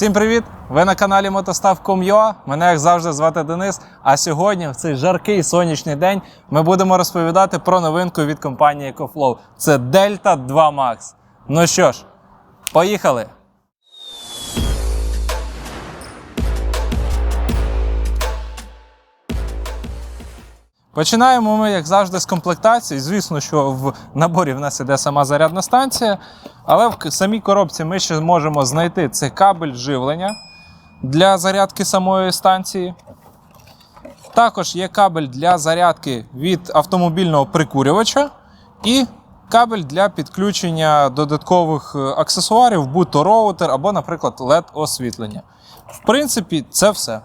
Всім привіт! Ви на каналі Мотостав.com.ua. Мене, як завжди, звати Денис. А сьогодні, в цей жаркий сонячний день, ми будемо розповідати про новинку від компанії EcoFlow. Це Delta 2 Max. Ну що ж, поїхали! Починаємо ми, як завжди, з комплектації. Звісно, що в наборі в нас іде сама зарядна станція, але в самій коробці ми ще можемо знайти цей кабель живлення для зарядки самої станції. Також є кабель для зарядки від автомобільного прикурювача і кабель для підключення додаткових е, аксесуарів, будь-то роутер або, наприклад, LED-освітлення. В принципі, це все.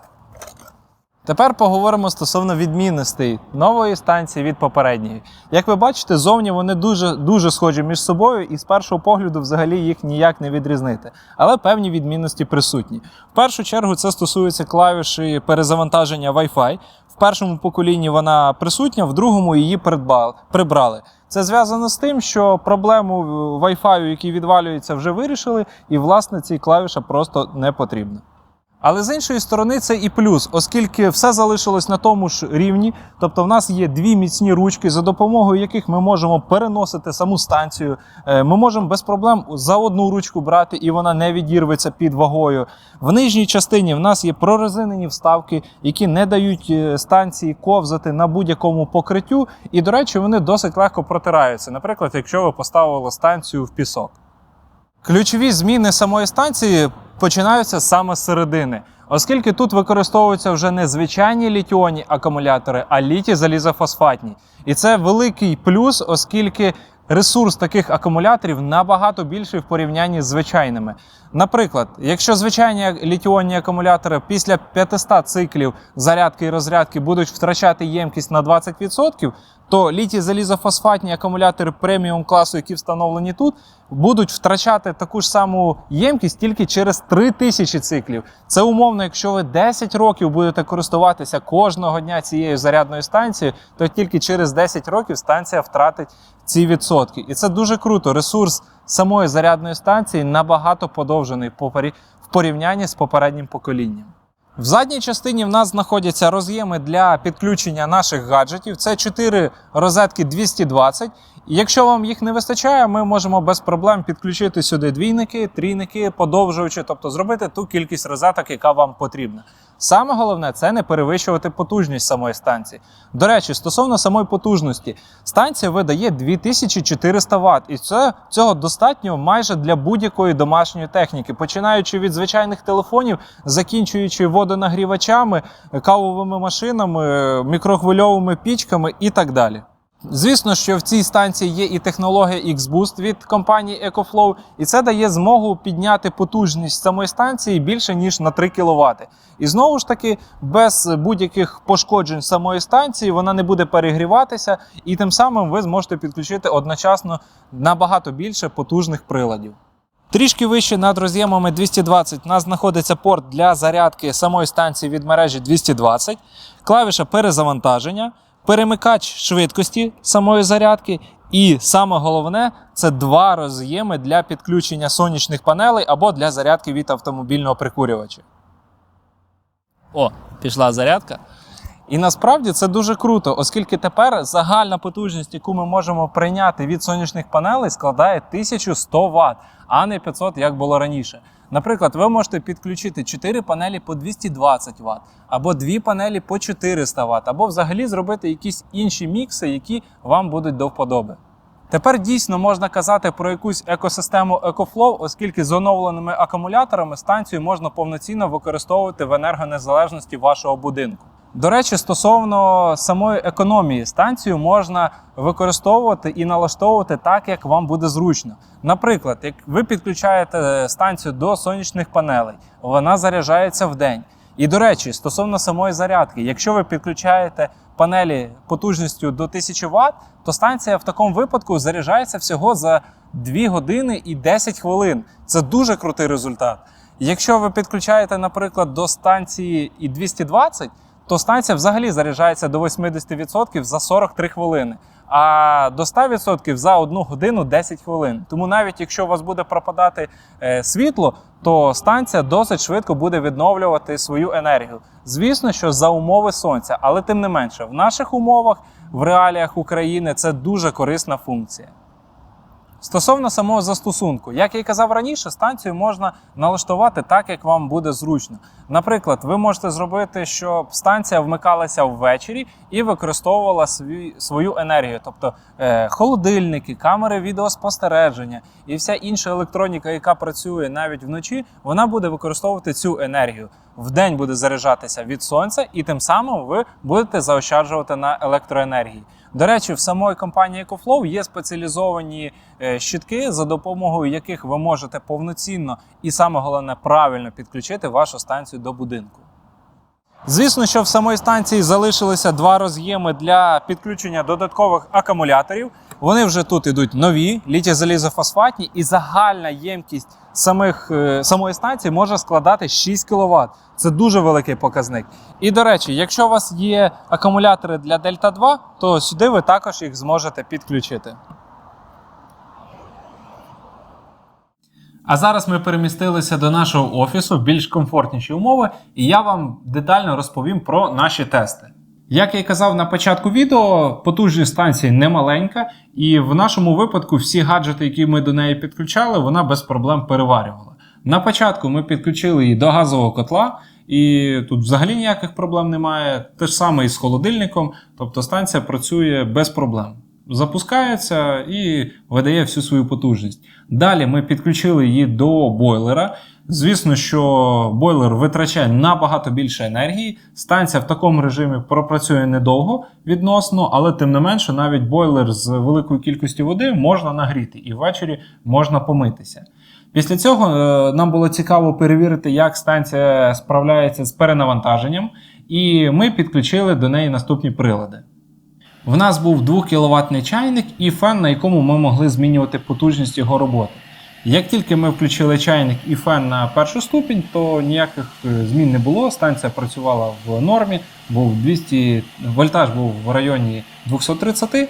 Тепер поговоримо стосовно відмінностей нової станції від попередньої. Як ви бачите, зовні вони дуже, дуже схожі між собою, і з першого погляду взагалі їх ніяк не відрізнити. Але певні відмінності присутні. В першу чергу це стосується клавіші перезавантаження Wi-Fi. В першому поколінні вона присутня, в другому її прибрали. Це зв'язано з тим, що проблему Wi-Fi, який відвалюється, вже вирішили, і власне цій клавіша просто не потрібна. Але з іншої сторони, це і плюс, оскільки все залишилось на тому ж рівні. Тобто, в нас є дві міцні ручки, за допомогою яких ми можемо переносити саму станцію. Е, Ми можемо без проблем за одну ручку брати, і вона не відірветься під вагою. В нижній частині в нас є прорезинені вставки, які не дають е, станції ковзати на будь-якому покриттю. І, до речі, вони досить легко протираються. Наприклад, якщо ви поставили станцію в пісок. Ключові зміни самої станції починаються саме з середини, оскільки тут використовуються вже не звичайні літіонні акумулятори, а літі залізофосфатні. І це великий плюс, оскільки ресурс таких акумуляторів набагато більший в порівнянні з звичайними. Наприклад, якщо звичайні літіонні акумулятори після 500 циклів зарядки і розрядки будуть втрачати ємкість на 20%, то літій залізофосфатні акумулятори преміум класу, які встановлені тут, будуть втрачати таку ж саму ємкість тільки через 3000 циклів. Це умовно, якщо ви 10 років будете користуватися кожного дня цією зарядною станцією, то тільки через 10 років станція втратить ці відсотки. І це дуже круто. Ресурс самої зарядної станції набагато подовжений по в порівнянні з попереднім поколінням. В задній частині в нас знаходяться роз'єми для підключення наших гаджетів. Це 4 розетки 220. І Якщо вам їх не вистачає, ми можемо без проблем підключити сюди двійники, трійники, подовжуючи, тобто зробити ту кількість розеток, яка вам потрібна. Саме головне це не перевищувати потужність самої станції. До речі, стосовно самої потужності, станція видає 2400 Вт, і це цього достатньо майже для будь-якої домашньої техніки, починаючи від звичайних телефонів, закінчуючи водонагрівачами, кавовими машинами, мікрохвильовими пічками і так далі. Звісно, що в цій станції є і технологія X-Boost від компанії EcoFlow, і це дає змогу підняти потужність самої станції більше ніж на 3 кВт. І знову ж таки, без будь-яких пошкоджень самої станції вона не буде перегріватися, і тим самим ви зможете підключити одночасно набагато більше потужних приладів. Трішки вище над роз'ємами 220 у нас знаходиться порт для зарядки самої станції від мережі 220, клавіша перезавантаження, перемикач швидкості самої зарядки. І саме головне це два роз'єми для підключення сонячних панелей або для зарядки від автомобільного прикурювача. О, пішла зарядка. І насправді це дуже круто, оскільки тепер загальна потужність, яку ми можемо прийняти від сонячних панелей, складає 1100 Вт, а не 500, як було раніше. Наприклад, ви можете підключити 4 панелі по 220 Вт, або 2 панелі по 400 Вт, або взагалі зробити якісь інші мікси, які вам будуть до вподоби. Тепер дійсно можна казати про якусь екосистему EcoFlow, оскільки з оновленими акумуляторами станцію можна повноцінно використовувати в енергонезалежності вашого будинку. До речі, стосовно самої економії, станцію можна використовувати і налаштовувати так, як вам буде зручно. Наприклад, як ви підключаєте станцію до сонячних панелей, вона заряджається в день. І до речі, стосовно самої зарядки, якщо ви підключаєте панелі потужністю до 1000 Вт, то станція в такому випадку заряджається всього за 2 години і 10 хвилин. Це дуже крутий результат. Якщо ви підключаєте, наприклад, до станції і 220, то станція взагалі заряджається до 80% за 43 хвилини. а до 100% за 1 годину 10 хвилин. Тому навіть якщо у вас буде пропадати е, світло, то станція досить швидко буде відновлювати свою енергію. Звісно, що за умови сонця, але тим не менше, в наших умовах, в реаліях України, це дуже корисна функція. Стосовно самого застосунку, як я й казав раніше, станцію можна налаштувати так, як вам буде зручно. Наприклад, ви можете зробити, щоб станція вмикалася ввечері і використовувала свій, свою енергію, тобто е, холодильники, камери відеоспостереження і вся інша електроніка, яка працює навіть вночі, вона буде використовувати цю енергію. Вдень буде заряджатися від сонця, і тим самим ви будете заощаджувати на електроенергії. До речі, в самої компанії EcoFlow є спеціалізовані е, щитки, за допомогою яких ви можете повноцінно і саме головне правильно підключити вашу станцію до будинку. Звісно, що в самої станції залишилися два роз'єми для підключення додаткових акумуляторів. Вони вже тут ідуть нові, літій-залізофосфатні, і загальна ємкість самих, е, самої станції може складати 6 кВт. Це дуже великий показник. І до речі, якщо у вас є акумулятори для Дельта 2, то сюди ви також їх зможете підключити. А зараз ми перемістилися до нашого офісу в більш комфортніші умови, і я вам детально розповім про наші тести. Як я й казав на початку відео, потужність станції не маленька, і в нашому випадку всі гаджети, які ми до неї підключали, вона без проблем переварювала. На початку ми підключили її до газового котла, і тут взагалі ніяких проблем немає. Те ж саме і з холодильником, тобто станція працює без проблем запускається і видає всю свою потужність. Далі ми підключили її до бойлера. Звісно, що бойлер витрачає набагато більше енергії. Станція в такому режимі пропрацює недовго відносно, але тим не менше, навіть бойлер з великою кількістю води можна нагріти і ввечері можна помитися. Після цього е, нам було цікаво перевірити, як станція справляється з перенавантаженням, і ми підключили до неї наступні прилади. В нас був 2 кВт чайник і фен, на якому ми могли змінювати потужність його роботи. Як тільки ми включили чайник і фен на першу ступінь, то ніяких е, змін не було. Станція працювала в нормі, був 200, вольтаж був в районі 230.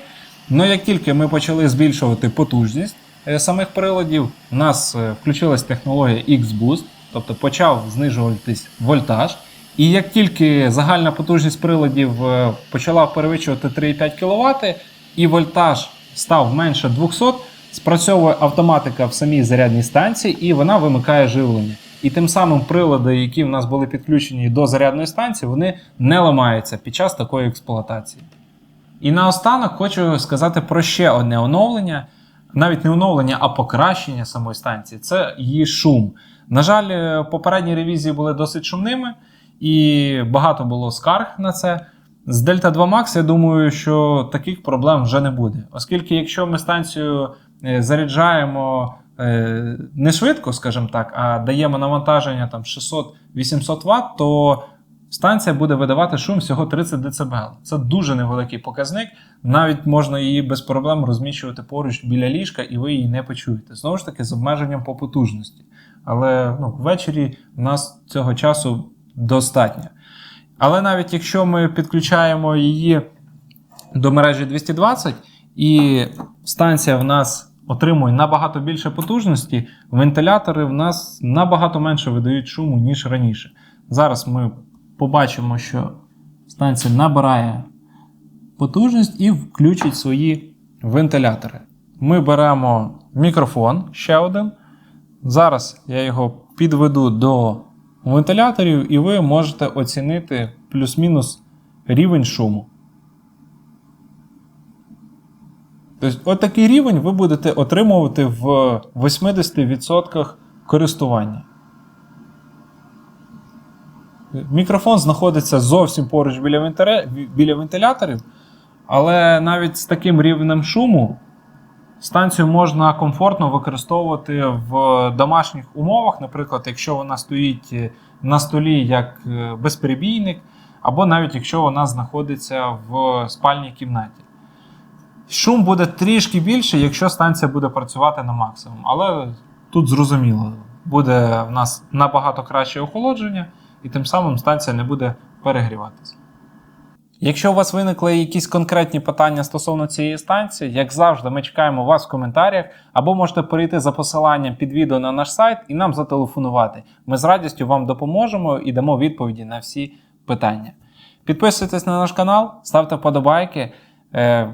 Ну як тільки ми почали збільшувати потужність е, самих приладів, у нас е, включилась технологія X-Boost, тобто почав знижуватись вольтаж. І як тільки загальна потужність приладів почала перевищувати 3,5 кВт, і вольтаж став менше 200, спрацьовує автоматика в самій зарядній станції, і вона вимикає живлення. І тим самим прилади, які в нас були підключені до зарядної станції, вони не ламаються під час такої експлуатації. І наостанок хочу сказати про ще одне оновлення. Навіть не оновлення, а покращення самої станції це її шум. На жаль, е, попередні ревізії були досить шумними і багато було скарг на це. З Delta 2 Max, я думаю, що таких проблем вже не буде. Оскільки, якщо ми станцію заряджаємо е, не швидко, скажімо так, а даємо навантаження там 600-800 Вт, то станція буде видавати шум всього 30 дБ. Це дуже невеликий показник. Навіть можна її без проблем розміщувати поруч біля ліжка, і ви її не почуєте. Знову ж таки, з обмеженням по потужності. Але ну, ввечері у нас цього часу достатньо. Але навіть якщо ми підключаємо її до мережі 220, і станція в нас отримує набагато більше потужності, вентилятори в нас набагато менше видають шуму, ніж раніше. Зараз ми побачимо, що станція набирає потужність і включить свої вентилятори. Ми беремо мікрофон ще один. Зараз я його підведу до вентиляторів, і ви можете оцінити плюс-мінус рівень шуму. Тобто, от такий рівень ви будете отримувати в 80% користування. Мікрофон знаходиться зовсім поруч біля, вентиля... біля вентиляторів, але навіть з таким рівнем шуму станцію можна комфортно використовувати в домашніх умовах, наприклад, якщо вона стоїть на столі як е, безперебійник, або навіть якщо вона знаходиться в спальній кімнаті. Шум буде трішки більше, якщо станція буде працювати на максимум. Але тут зрозуміло, буде в нас набагато краще охолодження, і тим самим станція не буде перегріватися. Якщо у вас виникли якісь конкретні питання стосовно цієї станції, як завжди, ми чекаємо вас в коментарях, або можете перейти за посиланням під відео на наш сайт і нам зателефонувати. Ми з радістю вам допоможемо і дамо відповіді на всі питання. Підписуйтесь на наш канал, ставте вподобайки,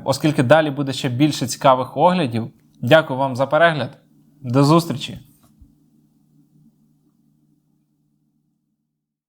оскільки далі буде ще більше цікавих оглядів. Дякую вам за перегляд. До зустрічі!